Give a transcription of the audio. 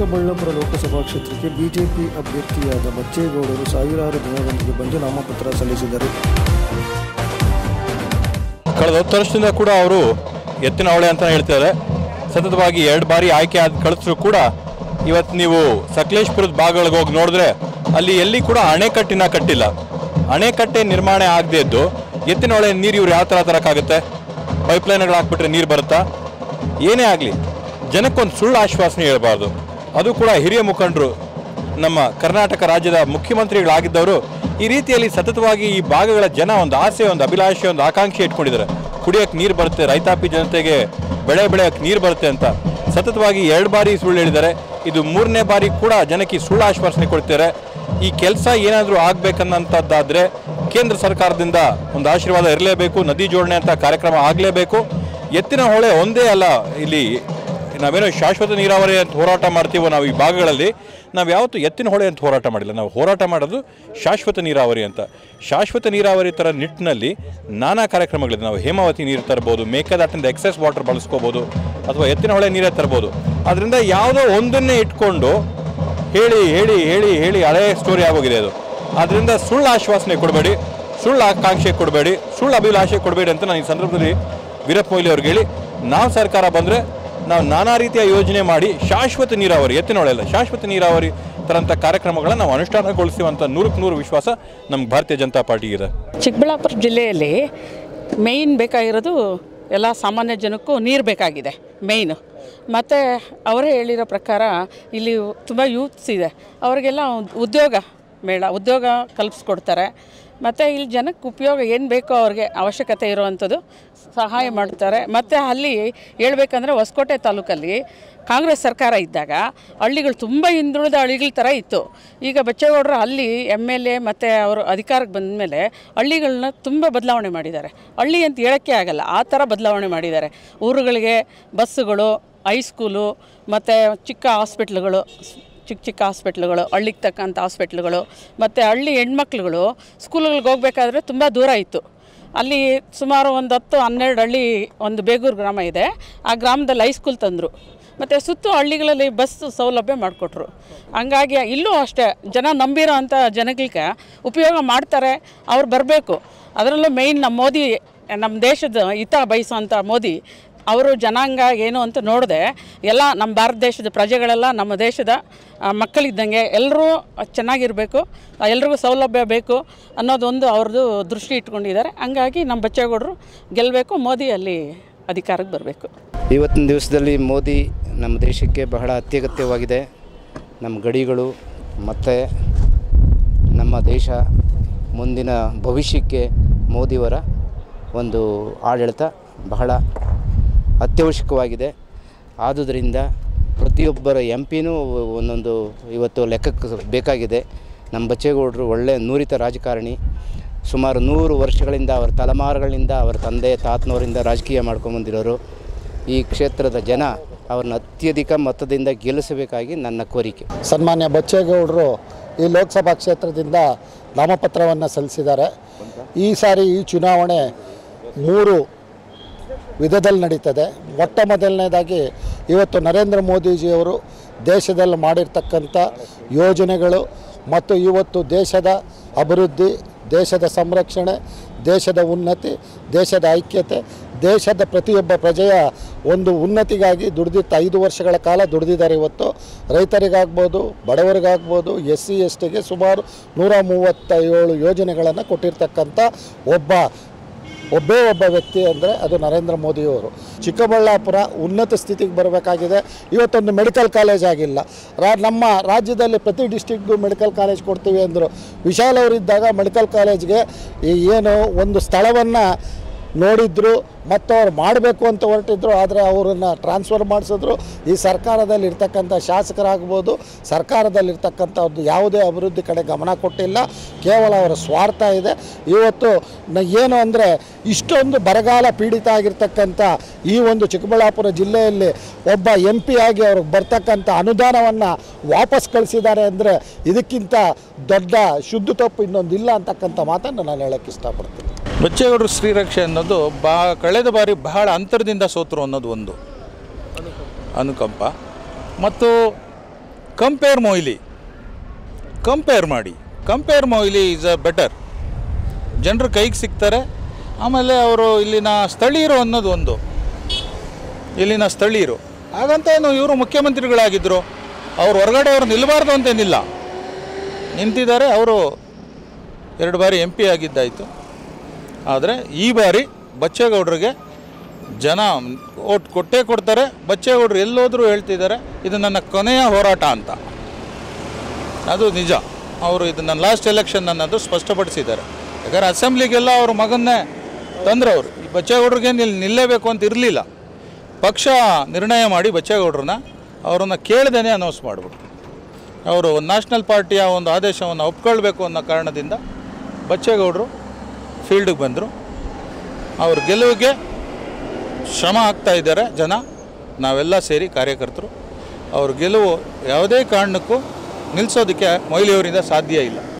ಚಿಕ್ಕಬಳ್ಳಾಪುರ ಲೋಕಸಭಾ ಕ್ಷೇತ್ರಕ್ಕೆ ಬಿಜೆಪಿ ಅಭ್ಯರ್ಥಿಯಾದ ಬಚ್ಚೇಗೌಡರು ಸಾವಿರಾರು ಜನರೊಂದಿಗೆ ಬಂದು ನಾಮಪತ್ರ ಸಲ್ಲಿಸಿದರು. ಕಳೆದ ಹತ್ತು ವರ್ಷದಿಂದ ಕೂಡ ಅವರು ಎತ್ತಿನ ಹೊಳೆ ಅಂತ ಹೇಳ್ತಾರೆ. ಸತತವಾಗಿ ಎರಡು ಬಾರಿ ಆಯ್ಕೆ ಆದ ಕಳಿಸ್ರು ಕೂಡ ಇವತ್ತು ನೀವು ಸಕಲೇಶ್ಪುರದ ಭಾಗಗಳಿಗೆ ಹೋಗಿ ನೋಡಿದ್ರೆ ಅಲ್ಲಿ ಎಲ್ಲಿ ಕೂಡ ಅಣೆಕಟ್ಟಿನ ಕಟ್ಟಿಲ್ಲ. ಅಣೆಕಟ್ಟೆ ನಿರ್ಮಾಣ ಆಗದೆ ಇದ್ದು ಎತ್ತಿನ ಹೊಳೆ ನೀರು ಇವ್ರು ಯಾವ ಥರ ತರಕ್ಕಾಗುತ್ತೆ? ಪೈಪ್ಲೈನ್ಗಳು ಹಾಕ್ಬಿಟ್ರೆ ನೀರು ಬರುತ್ತಾ? ಏನೇ ಆಗಲಿ, ಜನಕ್ಕೊಂದು ಸುಳ್ಳು ಆಶ್ವಾಸನೆ ಹೇಳ್ಬಾರ್ದು. ಅದು ಕೂಡ ಹಿರಿಯ ಮುಖಂಡರು, ನಮ್ಮ ಕರ್ನಾಟಕ ರಾಜ್ಯದ ಮುಖ್ಯಮಂತ್ರಿಗಳಾಗಿದ್ದವರು ಈ ರೀತಿಯಲ್ಲಿ ಸತತವಾಗಿ ಈ ಭಾಗಗಳ ಜನ ಒಂದು ಆಸೆ, ಒಂದು ಅಭಿಲಾಷೆ, ಒಂದು ಆಕಾಂಕ್ಷೆ ಇಟ್ಕೊಂಡಿದ್ದಾರೆ. ಕುಡಿಯೋಕ್ಕೆ ನೀರು ಬರುತ್ತೆ, ರೈತಾಪಿ ಜನತೆಗೆ ಬೆಳೆ ಬೆಳೆಯೋಕ್ಕೆ ನೀರು ಬರುತ್ತೆ ಅಂತ ಸತತವಾಗಿ ಎರಡು ಬಾರಿ ಸುಳ್ಳು ಹೇಳಿದ್ದಾರೆ. ಇದು ಮೂರನೇ ಬಾರಿ ಕೂಡ ಜನಕ್ಕೆ ಸುಳ್ಳು ಆಶ್ವಾಸನೆ ಕೊಡ್ತಾರೆ. ಈ ಕೆಲಸ ಏನಾದರೂ ಆಗಬೇಕನ್ನಂಥದ್ದಾದರೆ ಕೇಂದ್ರ ಸರ್ಕಾರದಿಂದ ಒಂದು ಆಶೀರ್ವಾದ ಇರಲೇಬೇಕು, ನದಿ ಜೋಡಣೆ ಅಂತ ಕಾರ್ಯಕ್ರಮ ಆಗಲೇಬೇಕು. ಎತ್ತಿನ ಹೊಳೆ ಒಂದೇ ಅಲ್ಲ, ಇಲ್ಲಿ ನಾವೇನೋ ಶಾಶ್ವತ ನೀರಾವರಿ ಅಂತ ಹೋರಾಟ ಮಾಡ್ತೀವೋ ನಾವು ಈ ಭಾಗಗಳಲ್ಲಿ, ನಾವು ಯಾವತ್ತೂ ಎತ್ತಿನ ಹೊಳೆ ಅಂತ ಹೋರಾಟ ಮಾಡಿಲ್ಲ. ನಾವು ಹೋರಾಟ ಮಾಡೋದು ಶಾಶ್ವತ ನೀರಾವರಿ ಅಂತ. ಶಾಶ್ವತ ನೀರಾವರಿ ಥರ ನಿಟ್ಟಿನಲ್ಲಿ ನಾನಾ ಕಾರ್ಯಕ್ರಮಗಳಿದೆ. ನಾವು ಹೇಮಾವತಿ ನೀರು ತರ್ಬೋದು, ಮೇಕೆದಾಟಿಂದ ಎಕ್ಸೆಸ್ ವಾಟರ್ ಬಳಸ್ಕೋಬೋದು, ಅಥವಾ ಎತ್ತಿನ ಹೊಳೆ ನೀರೇ ತರ್ಬೋದು. ಅದರಿಂದ ಯಾವುದೋ ಒಂದನ್ನೇ ಇಟ್ಕೊಂಡು ಹೇಳಿ ಹೇಳಿ ಹೇಳಿ ಹೇಳಿ ಹಳೆಯ ಸ್ಟೋರಿ ಆಗೋಗಿದೆ ಅದು. ಆದ್ದರಿಂದ ಸುಳ್ಳು ಆಶ್ವಾಸನೆ ಕೊಡಬೇಡಿ, ಸುಳ್ಳು ಆಕಾಂಕ್ಷೆ ಕೊಡಬೇಡಿ, ಸುಳ್ಳು ಅಭಿಲಾಷೆ ಕೊಡಬೇಡಿ ಅಂತ ನಾನು ಈ ಸಂದರ್ಭದಲ್ಲಿ ವೀರಪ್ಪ ಮೊಯ್ಲಿ ಅವ್ರಿಗೆ ಹೇಳಿ. ನಾವು ಸರ್ಕಾರ ಬಂದರೆ ನಾವು ನಾನಾ ರೀತಿಯ ಯೋಜನೆ ಮಾಡಿ ಶಾಶ್ವತ ನೀರಾವರಿ ಎತ್ತಿನೊಳೆಲ್ಲ ಶಾಶ್ವತ ನೀರಾವರಿ ಥರಂಥ ಕಾರ್ಯಕ್ರಮಗಳನ್ನು ನಾವು ಅನುಷ್ಠಾನಗೊಳಿಸುವಂಥ ನೂರಕ್ಕೆ ನೂರು ವಿಶ್ವಾಸ ನಮ್ಮ ಭಾರತೀಯ ಜನತಾ ಪಾರ್ಟಿಗಿದೆ ಚಿಕ್ಕಬಳ್ಳಾಪುರ ಜಿಲ್ಲೆಯಲ್ಲಿ ಮೇಯ್ನ್ ಬೇಕಾಗಿರೋದು ಎಲ್ಲ ಸಾಮಾನ್ಯ ಜನಕ್ಕೂ ನೀರು ಬೇಕಾಗಿದೆ ಮೇಯ್ನು ಮತ್ತು ಅವರೇ ಹೇಳಿರೋ ಪ್ರಕಾರ ಇಲ್ಲಿ ತುಂಬ ಯೂತ್ಸ್ ಇದೆ, ಅವರಿಗೆಲ್ಲ ಉದ್ಯೋಗ ಮೇಳ, ಉದ್ಯೋಗ ಕಲ್ಪಿಸ್ಕೊಡ್ತಾರೆ. ಮತ್ತು ಇಲ್ಲಿ ಜನಕ್ಕೆ ಉಪಯೋಗ ಏನು ಬೇಕೋ ಅವ್ರಿಗೆ ಅವಶ್ಯಕತೆ ಇರುವಂಥದ್ದು ಸಹಾಯ ಮಾಡ್ತಾರೆ. ಮತ್ತು ಅಲ್ಲಿ ಹೇಳ್ಬೇಕಂದ್ರೆ ಹೊಸಕೋಟೆ ತಾಲೂಕಲ್ಲಿ ಕಾಂಗ್ರೆಸ್ ಸರ್ಕಾರ ಇದ್ದಾಗ ಹಳ್ಳಿಗಳು ತುಂಬ ಹಿಂದುಳಿದ ಹಳ್ಳಿಗಳ ಥರ ಇತ್ತು. ಈಗ ಬಚ್ಚೇಗೌಡರು ಅಲ್ಲಿ ಎಂ ಎಲ್ ಎ ಮತ್ತು ಅವರು ಅಧಿಕಾರಕ್ಕೆ ಬಂದ ಮೇಲೆ ಹಳ್ಳಿಗಳನ್ನ ತುಂಬ ಬದಲಾವಣೆ ಮಾಡಿದ್ದಾರೆ. ಹಳ್ಳಿ ಅಂತ ಹೇಳೋಕ್ಕೆ ಆಗಲ್ಲ, ಆ ಥರ ಬದಲಾವಣೆ ಮಾಡಿದ್ದಾರೆ. ಊರುಗಳಿಗೆ ಬಸ್ಸುಗಳು, ಹೈಸ್ಕೂಲು, ಮತ್ತು ಚಿಕ್ಕ ಹಾಸ್ಪಿಟ್ಲುಗಳು ಚಿಕ್ಕ ಚಿಕ್ಕ ಹಾಸ್ಪಿಟ್ಲ್ಗಳು, ಹಳ್ಳಿಗೆ ತಕ್ಕಂಥ ಹಾಸ್ಪಿಟ್ಲ್ಗಳು, ಮತ್ತು ಹಳ್ಳಿ ಹೆಣ್ಮಕ್ಳುಗಳು ಸ್ಕೂಲ್ಗಳಿಗೆ ಹೋಗ್ಬೇಕಾದ್ರೆ ತುಂಬ ದೂರ ಇತ್ತು. ಅಲ್ಲಿ ಸುಮಾರು ಒಂದು ಹತ್ತು, ಹನ್ನೆರಡು ಹಳ್ಳಿ ಒಂದು ಬೇಗೂರು ಗ್ರಾಮ ಇದೆ. ಆ ಗ್ರಾಮದಲ್ಲಿ ಹೈಸ್ಕೂಲ್ ತಂದರು. ಮತ್ತು ಸುತ್ತು ಹಳ್ಳಿಗಳಲ್ಲಿ ಬಸ್ ಸೌಲಭ್ಯ ಮಾಡಿಕೊಟ್ರು. ಹಂಗಾಗಿ ಇಲ್ಲೂ ಅಷ್ಟೇ ಜನ ನಂಬಿರೋ ಅಂಥ ಜನಗಳಿಗೆ ಉಪಯೋಗ ಮಾಡ್ತಾರೆ, ಅವ್ರು ಬರಬೇಕು. ಅದರಲ್ಲೂ ಮೇಯ್ನ್ ನಮ್ಮ ಮೋದಿ ನಮ್ಮ ದೇಶದ ಹಿತ ಬಯಸೋಂಥ ಮೋದಿ ಅವರು ಜನಾಂಗ ಏನು ಅಂತ ನೋಡಿದೆ ಎಲ್ಲ ನಮ್ಮ ಭಾರತ ದೇಶದ ಪ್ರಜೆಗಳೆಲ್ಲ ನಮ್ಮ ದೇಶದ ಮಕ್ಕಳಿದ್ದಂಗೆ ಎಲ್ಲರೂ ಚೆನ್ನಾಗಿರಬೇಕು ಎಲ್ರಿಗೂ ಸೌಲಭ್ಯ ಬೇಕು ಅನ್ನೋದೊಂದು ಅವ್ರದ್ದು ದೃಷ್ಟಿ ಇಟ್ಕೊಂಡಿದ್ದಾರೆ. ಹಂಗಾಗಿ ನಮ್ಮ ಬಚ್ಚೇಗೌಡರು ಗೆಲ್ಲಬೇಕು ಮೋದಿ ಅಲ್ಲಿ ಅಧಿಕಾರಕ್ಕೆ ಬರಬೇಕು. ಇವತ್ತಿನ ದಿವಸದಲ್ಲಿ ಮೋದಿ ನಮ್ಮ ದೇಶಕ್ಕೆ ಬಹಳ ಅತ್ಯಗತ್ಯವಾಗಿದೆ. ನಮ್ಮ ಗಡಿಗಳು ಮತ್ತು ನಮ್ಮ ದೇಶ ಮುಂದಿನ ಭವಿಷ್ಯಕ್ಕೆ ಮೋದಿಯವರ ಒಂದು ಆಡಳಿತ ಬಹಳ ಅತ್ಯವಶ್ಯಕವಾಗಿದೆ. ಆದುದರಿಂದ ಪ್ರತಿಯೊಬ್ಬರ ಎಂ ಪಿನೂ ಒಂದೊಂದು ಇವತ್ತು ಲೆಕ್ಕಕ್ಕೆ ಬೇಕಾಗಿದೆ. ನಮ್ಮ ಬಚ್ಚೇಗೌಡರು ಒಳ್ಳೆಯ ನೂರಿತ ರಾಜಕಾರಣಿ. ಸುಮಾರು ನೂರು ವರ್ಷಗಳಿಂದ ಅವರ ತಲೆಮಾರುಗಳಿಂದ ಅವರ ತಂದೆ, ತಾತನವರಿಂದ ರಾಜಕೀಯ ಮಾಡ್ಕೊಂಬಂದಿರೋರು ಈ ಕ್ಷೇತ್ರದ ಜನ ಅವ್ರನ್ನ ಅತ್ಯಧಿಕ ಮತದಿಂದ ಗೆಲ್ಲಿಸಬೇಕಾಗಿ ನನ್ನ ಕೋರಿಕೆ. ಸನ್ಮಾನ್ಯ ಬಚ್ಚೇಗೌಡರು ಈ ಲೋಕಸಭಾ ಕ್ಷೇತ್ರದಿಂದ ನಾಮಪತ್ರವನ್ನು ಸಲ್ಲಿಸಿದ್ದಾರೆ. ಈ ಸಾರಿ ಈ ಚುನಾವಣೆ ಮೂರು ವಿಧದಲ್ಲಿ ನಡೀತದೆ. ಮೊಟ್ಟ ಮೊದಲನೇದಾಗಿ ಇವತ್ತು ನರೇಂದ್ರ ಮೋದಿಜಿಯವರು ದೇಶದಲ್ಲಿ ಮಾಡಿರ್ತಕ್ಕಂಥ ಯೋಜನೆಗಳು ಮತ್ತು ಇವತ್ತು ದೇಶದ ಅಭಿವೃದ್ಧಿ, ದೇಶದ ಸಂರಕ್ಷಣೆ, ದೇಶದ ಉನ್ನತಿ, ದೇಶದ ಐಕ್ಯತೆ, ದೇಶದ ಪ್ರತಿಯೊಬ್ಬ ಪ್ರಜೆಯ ಒಂದು ಉನ್ನತಿಗಾಗಿ ದುಡಿದಿತ್ತು ಐದು ವರ್ಷಗಳ ಕಾಲ ದುಡಿದಿದ್ದಾರೆ ಇವತ್ತು. ರೈತರಿಗಾಗ್ಬೋದು, ಬಡವರಿಗಾಗ್ಬೋದು ಎಸ್ ಸಿ ಎಸ್ ಟಿಗೆ ಸುಮಾರು ನೂರ ಮೂವತ್ತ ಏಳು ಯೋಜನೆಗಳನ್ನು ಕೊಟ್ಟಿರ್ತಕ್ಕಂಥ ಒಬ್ಬ ಒಬ್ಬೇ ಒಬ್ಬ ವ್ಯಕ್ತಿ ಅಂದರೆ ಅದು ನರೇಂದ್ರ ಮೋದಿಯವರು ಚಿಕ್ಕಬಳ್ಳಾಪುರ ಉನ್ನತ ಸ್ಥಿತಿಗೆ ಬರಬೇಕಾಗಿದೆ. ಇವತ್ತೊಂದು ಮೆಡಿಕಲ್ ಕಾಲೇಜ್ ಆಗಿಲ್ಲ. ರಾ ನಮ್ಮ ರಾಜ್ಯದಲ್ಲಿ ಪ್ರತಿ ಡಿಸ್ಟಿಕ್ಗೂ ಮೆಡಿಕಲ್ ಕಾಲೇಜ್ ಕೊಡ್ತೀವಿ ಅಂದರು. ವಿಶಾಲ್ ಅವರಿದ್ದಾಗ ಮೆಡಿಕಲ್ ಕಾಲೇಜ್ಗೆ ಏನು ಒಂದು ಸ್ಥಳವನ್ನು ನೋಡಿದ್ರು ಮತ್ತು ಅವ್ರು ಮಾಡಬೇಕು ಅಂತ ಹೊರಟಿದ್ರು, ಆದರೆ ಅವರನ್ನು ಟ್ರಾನ್ಸ್ಫರ್ ಮಾಡಿಸಿದ್ರು. ಈ ಸರ್ಕಾರದಲ್ಲಿ ಇರ್ತಕ್ಕಂಥ ಶಾಸಕರಾಗ್ಬೋದು ಸರ್ಕಾರದಲ್ಲಿರ್ತಕ್ಕಂಥ ಯಾವುದೇ ಅಭಿವೃದ್ಧಿ ಕಡೆ ಗಮನ ಕೊಟ್ಟಿಲ್ಲ. ಕೇವಲ ಅವರ ಸ್ವಾರ್ಥ ಇದೆ. ಇವತ್ತು ಏನು ಅಂದರೆ ಇಷ್ಟೊಂದು ಬರಗಾಲ ಪೀಡಿತ ಆಗಿರ್ತಕ್ಕಂಥ ಈ ಒಂದು ಚಿಕ್ಕಬಳ್ಳಾಪುರ ಜಿಲ್ಲೆಯಲ್ಲಿ ಒಬ್ಬ ಎಂ ಪಿ ಆಗಿ ಅವ್ರಿಗೆ ಬರ್ತಕ್ಕಂಥ ಅನುದಾನವನ್ನು ವಾಪಸ್ ಕಳಿಸಿದ್ದಾರೆ ಅಂದರೆ ಇದಕ್ಕಿಂತ ದೊಡ್ಡ ಶುದ್ಧ ತಪ್ಪು ಇನ್ನೊಂದಿಲ್ಲ ಅಂತಕ್ಕಂಥ ಮಾತನ್ನು ನಾನು ಹೇಳೋಕ್ಕೆ ಇಷ್ಟಪಡ್ತೀನಿ. ಬಚ್ಚೇಗೌಡರು ಶ್ರೀರಕ್ಷೆ ಅನ್ನೋದು ಬಾ, ಕಳೆದ ಬಾರಿ ಬಹಳ ಅಂತರದಿಂದ ಸೋತರು ಅನ್ನೋದು ಒಂದು. ಅನುಕಂಪ. ಮತ್ತು ಕಂಪೇರ್ ಮೊಯ್ಲಿ ಕಂಪೇರ್ ಮಾಡಿ. Compare Moily is a better ಜನರು ಕೈಗೆ ಸಿಗ್ತಾರೆ. ಆಮೇಲೆ ಅವರು ಇಲ್ಲಿನ ಸ್ಥಳೀಯರು ಅನ್ನೋದು ಒಂದು. ಇಲ್ಲಿನ ಸ್ಥಳೀಯರು. ಹಾಗಂತ ಏನು ಇವರು ಮುಖ್ಯಮಂತ್ರಿಗಳಾಗಿದ್ದರು ಅವರು ಹೊರಗಡೆ ಅವರು ನಿಲ್ಲಬಾರ್ದು ಅಂತೇನಿಲ್ಲ ನಿಂತಿದ್ದಾರೆ. ಅವರು ಎರಡು ಬಾರಿ ಎಂ ಪಿ ಆಗಿದ್ದಾಯಿತು. ಆದರೆ ಈ ಬಾರಿ ಬಚ್ಚೇಗೌಡರಿಗೆ ಜನ ಓಟ್ ಕೊಟ್ಟೇ ಕೊಡ್ತಾರೆ. ಬಚ್ಚೇಗೌಡರು ಎಲ್ಲೋದ್ರೂ ಹೇಳ್ತಿದ್ದಾರೆ, ಇದು ನನ್ನ ಕೊನೆಯ ಹೋರಾಟ ಅಂತ. ಅದು ನಿಜ. ಅವರು ಇದನ್ನು ಲಾಸ್ಟ್ ಎಲೆಕ್ಷನ್ ಅನ್ನೋದು ಸ್ಪಷ್ಟಪಡಿಸಿದ್ದಾರೆ. ಯಾಕಂದ್ರೆ ಅಸೆಂಬ್ಲಿಗೆಲ್ಲ ಅವ್ರ ಮಗನ್ನೇ ತಂದ್ರೆ ಅವರು ಈ ಬಚ್ಚೇಗೌಡ್ರಿಗೆ ನಿಲ್ ನಿಲ್ಲೇಬೇಕು ಅಂತ ಇರಲಿಲ್ಲ. ಪಕ್ಷ ನಿರ್ಣಯ ಮಾಡಿ ಬಚ್ಚೇಗೌಡ್ರನ್ನ ಅವರನ್ನು ಕೇಳ್ದೇ ಅನೌನ್ಸ್ ಮಾಡಿಬಿಟ್ರು. ಅವರು ನ್ಯಾಷನಲ್ ಪಾರ್ಟಿಯ ಒಂದು ಆದೇಶವನ್ನು ಒಪ್ಕೊಳ್ಬೇಕು ಅನ್ನೋ ಕಾರಣದಿಂದ ಬಚ್ಚೇಗೌಡರು ಫೀಲ್ಡಿಗೆ ಬಂದರು. ಅವ್ರ ಗೆಲುವಿಗೆ ಶ್ರಮ ಆಗ್ತಾ ಇದ್ದಾರೆ ಜನ. ನಾವೆಲ್ಲ ಸೇರಿ ಕಾರ್ಯಕರ್ತರು. ಅವ್ರ ಗೆಲುವು ಯಾವುದೇ ಕಾರಣಕ್ಕೂ ನಿಲ್ಲಿಸೋದಕ್ಕೆ ಮೊಯ್ಲಿಯವರಿಂದ ಸಾಧ್ಯ ಇಲ್ಲ.